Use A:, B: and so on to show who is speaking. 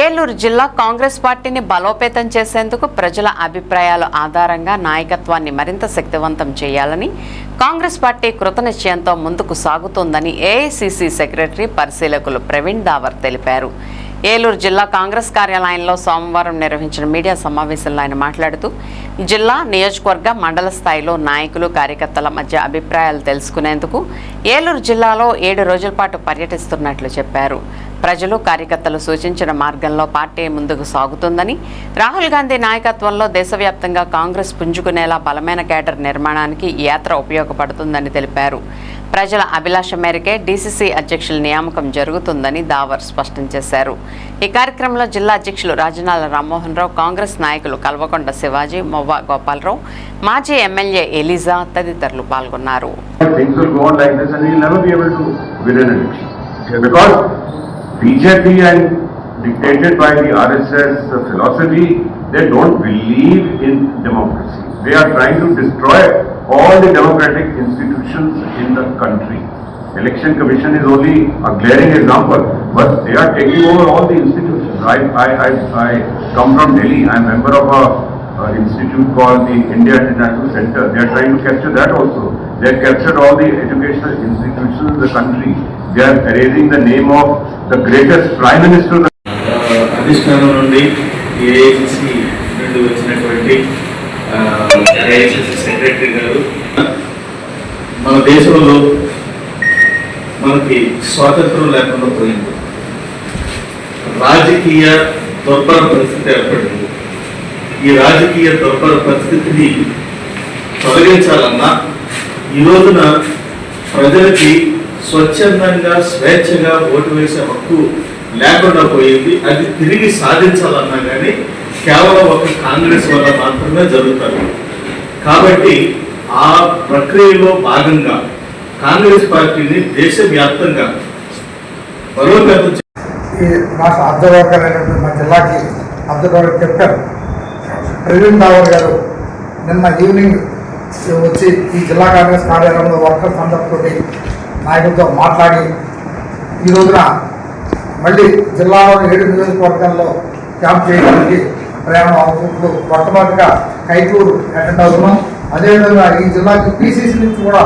A: ఏలూరు జిల్లా కాంగ్రెస్ పార్టీని బలోపేతం చేసేందుకు ప్రజల అభిప్రాయాల ఆధారంగా నాయకత్వాన్ని మరింత శక్తివంతం చేయాలని కాంగ్రెస్ పార్టీ కృతనిశ్చయంతో ముందుకు సాగుతోందని ఏఐసిసి సెక్రటరీ పరిశీలకులు ప్రవీణ్ దావర్ తెలిపారు. ఏలూరు జిల్లా కాంగ్రెస్ కార్యాలయంలో సోమవారం నిర్వహించిన మీడియా సమావేశంలో ఆయన మాట్లాడుతూ జిల్లా నియోజకవర్గ మండల స్థాయిలో నాయకులు కార్యకర్తల మధ్య అభిప్రాయాలు తెలుసుకునేందుకు ఏలూరు జిల్లాలో ఏడు రోజుల పాటు పర్యటిస్తున్నట్లు చెప్పారు. ప్రజలు కార్యకర్తలు సూచించిన మార్గంలో పార్టీ ముందుకు సాగుతుందని రాహుల్ గాంధీ నాయకత్వంలో దేశవ్యాప్తంగా కాంగ్రెస్ పుంజుకునేలా బలమైన కేడర్ నిర్మాణానికి యాత్ర ఉపయోగపడుతుందని తెలిపారు. ప్రజల అభిలాష మేరకే డీసీసీ అధ్యక్షుల నియామకం జరుగుతుందని దావర్ స్పష్టం చేశారు. ఈ కార్యక్రమంలో జిల్లా అధ్యక్షులు రాజనాల రామ్మోహన్ రావు కాంగ్రెస్ నాయకులు కల్వకొండ శివాజీ మొవ్వ గోపాలరావు మాజీ ఎమ్మెల్యే ఎలిజా తదితరులు పాల్గొన్నారు.
B: all the democratic institutions in the country. Election Commission is only a glaring example, but they are taking over all the institutions. I, I, I, I come from Delhi, I am member of a uh, institute called the India International Center. They are trying to capture that also. They have captured all the educational institutions in the country. They are erasing the name of the greatest prime minister. of the
C: అధిష్టానం నుండి AICC నుండి వచ్చినటువంటి AICC secretary గారు. మన దేశంలో మనకి స్వాతంత్రం లేకుండా పోయింది. రాజకీయ దుర్భర పరిస్థితి ఏర్పడింది. ఈ రాజకీయ దుర్భర పరిస్థితిని తొలగించాలన్నా ఈ రోజున ప్రజలకి స్వచ్ఛందంగా స్వేచ్ఛగా ఓటు వేసే హక్కు లేకుండా పోయింది. అది తిరిగి సాధించాలన్నా కానీ కేవలం ఒక కాంగ్రెస్ వల్ల మాత్రమే జరుగుతుంది కాబట్టి ఆ ప్రక్రియలో భాగంగా కాంగ్రెస్ పార్టీని దేశవ్యాప్తంగా బలోపేతం నాకు
D: ఈ మా జిల్లాకి అబ్జర్వర్ చెప్పారు. ప్రవీణ్ దావర్ గారు నిన్న ఈవినింగ్ వచ్చి ఈ జిల్లా కాంగ్రెస్ కార్యాలయంలో వర్కర్స్ అందరితో నాయకులతో మాట్లాడి ఈ రోజున మళ్ళీ జిల్లాలోని ఏడు నియోజకవర్గాల్లో క్యాంప్ చేయడానికి ప్రయాణం అవుతుంది. మొట్టమొదటిగా కైతూరు అటెండ్ అవుతున్నాం. అదేవిధంగా ఈ జిల్లాకి పీసీసీ నుంచి కూడా